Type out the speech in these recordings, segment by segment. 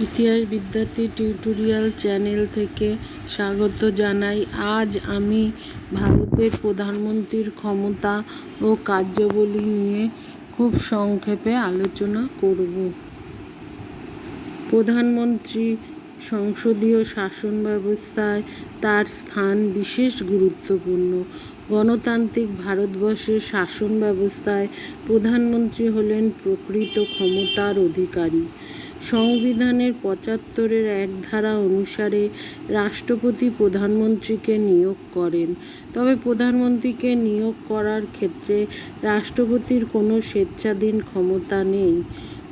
ইতিহাস বিদ্যার্থী tutorial channel থেকে স্বাগত জানাই। আজ আমি ভারতের প্রধানমন্ত্রীর ক্ষমতা ও কার্যাবলী নিয়ে খুব সংক্ষেপে আলোচনা করব। প্রধানমন্ত্রী সংসদীয় শাসন ব্যবস্থায় তার স্থান বিশেষ গুরুত্বপূর্ণ। গণতান্ত্রিক ভারতবর্ষের শাসন ব্যবস্থায় প্রধানমন্ত্রী হলেন প্রকৃত ক্ষমতার অধিকারী। সংবিধানের পঁচাত্তরের এক ধারা অনুসারে রাষ্ট্রপতি প্রধানমন্ত্রীকে নিয়োগ করেন। তবে প্রধানমন্ত্রীকে নিয়োগ করার ক্ষেত্রে রাষ্ট্রপতির কোনো স্বেচ্ছাধীন ক্ষমতা নেই।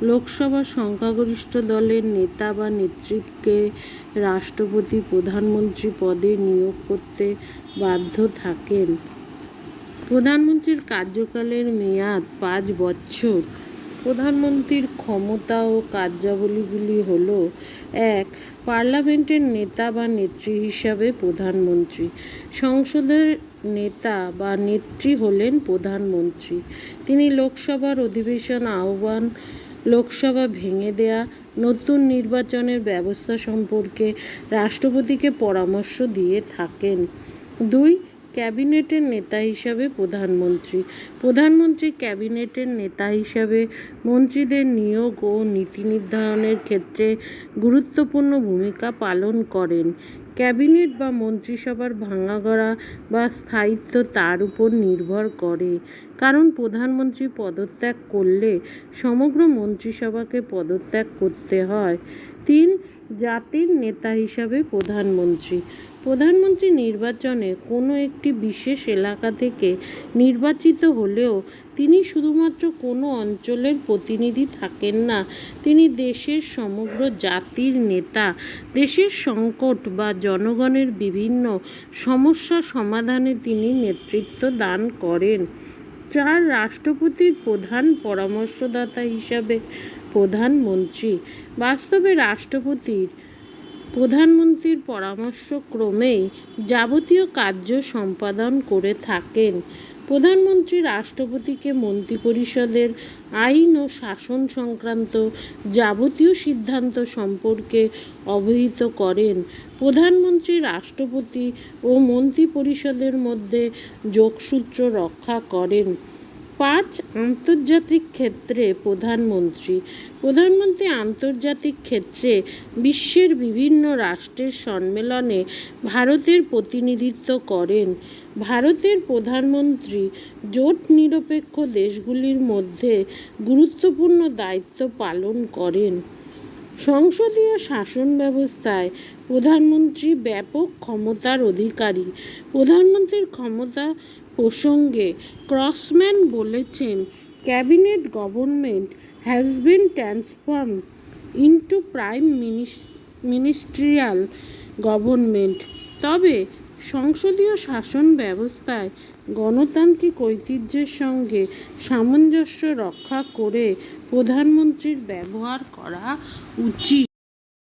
লোকসভার সংখ্যাগরিষ্ঠ দলের নেতা বা নেত্রীকে রাষ্ট্রপতি প্রধানমন্ত্রী পদে নিয়োগ করতে বাধ্য থাকেন। প্রধানমন্ত্রীর কার্যকালের মেয়াদ পাঁচ বছর। প্রধানমন্ত্রীর ক্ষমতা ও কার্যাবলীগুলি হল, এক, পার্লামেন্টের নেতা বা নেত্রী হিসাবে প্রধানমন্ত্রী। সংসদের নেতা বা নেত্রী হলেন প্রধানমন্ত্রী। তিনি লোকসভার অধিবেশন আহ্বান, লোকসভা ভেঙে দেয়া, নতুন নির্বাচনের ব্যবস্থা সম্পর্কে রাষ্ট্রপতিকে পরামর্শ দিয়ে থাকেন। দুই ক্যাবিনেটের নেতা হিসাবে প্রধানমন্ত্রী। প্রধানমন্ত্রী ক্যাবিনেটের নেতা হিসাবে মন্ত্রীদের নিয়োগ ও নীতি নির্ধারণের ক্ষেত্রে গুরুত্বপূর্ণ ভূমিকা পালন করেন। ক্যাবিনেট বা মন্ত্রিসভার ভাঙাগড়া বা স্থায়িত্ব তার উপর নির্ভর করে, কারণ প্রধানমন্ত্রী পদত্যাগ করলে সমগ্র মন্ত্রিসভাকে পদত্যাগ করতে হয়। তিন, জাতির নেতা হিসাবে প্রধানমন্ত্রী। প্রধানমন্ত্রী নির্বাচনে কোনো একটি বিশেষ এলাকা থেকে নির্বাচিত হলেও তিনি শুধুমাত্র কোনো অঞ্চলের প্রতিনিধি থাকেন না। তিনি দেশের সমগ্র জাতির নেতা, দেশের সংকট বা জনগণের বিভিন্ন সমস্যা সমাধানে তিনি নেতৃত্ব দান করেন। চার রাষ্ট্রপতির প্রধান পরামর্শদাতা হিসাবে প্রধানমন্ত্রী। বাস্তবে রাষ্ট্রপতির প্রধানমন্ত্রীর পরামর্শক্রমেই যাবতীয় কার্য সম্পাদন করে থাকেন। প্রধানমন্ত্রী রাষ্ট্রপতিকে মন্ত্রিপরিষদের আইন ও শাসন সংক্রান্ত যাবতীয় সিদ্ধান্ত সম্পর্কে অবহিত করেন। প্রধানমন্ত্রী রাষ্ট্রপতি ও মন্ত্রিপরিষদের মধ্যে যোগসূত্র রক্ষা করেন। পাঁচ আন্তর্জাতিক ক্ষেত্রে প্রধানমন্ত্রী। প্রধানমন্ত্রী আন্তর্জাতিক ক্ষেত্রে বিশ্বের বিভিন্ন রাষ্ট্রের সম্মেলনে ভারতের প্রতিনিধিত্ব করেন। ভারতের প্রধানমন্ত্রী জোট নিরপেক্ষ দেশগুলির মধ্যে গুরুত্বপূর্ণ দায়িত্ব পালন করেন। সংসদীয় শাসন ব্যবস্থায় প্রধানমন্ত্রী ব্যাপক ক্ষমতার অধিকারী। প্রধানমন্ত্রীর ক্ষমতা প্রসঙ্গে ক্রসম্যান বলেছেন, cabinet government has been transform into prime ministerial government. তবে সংসদীয় শাসন ব্যবস্থায় গণতান্ত্রিক ঐতিহ্যের সঙ্গে সামঞ্জস্য রক্ষা করে প্রধানমন্ত্রীর ব্যবহার করা উচিত।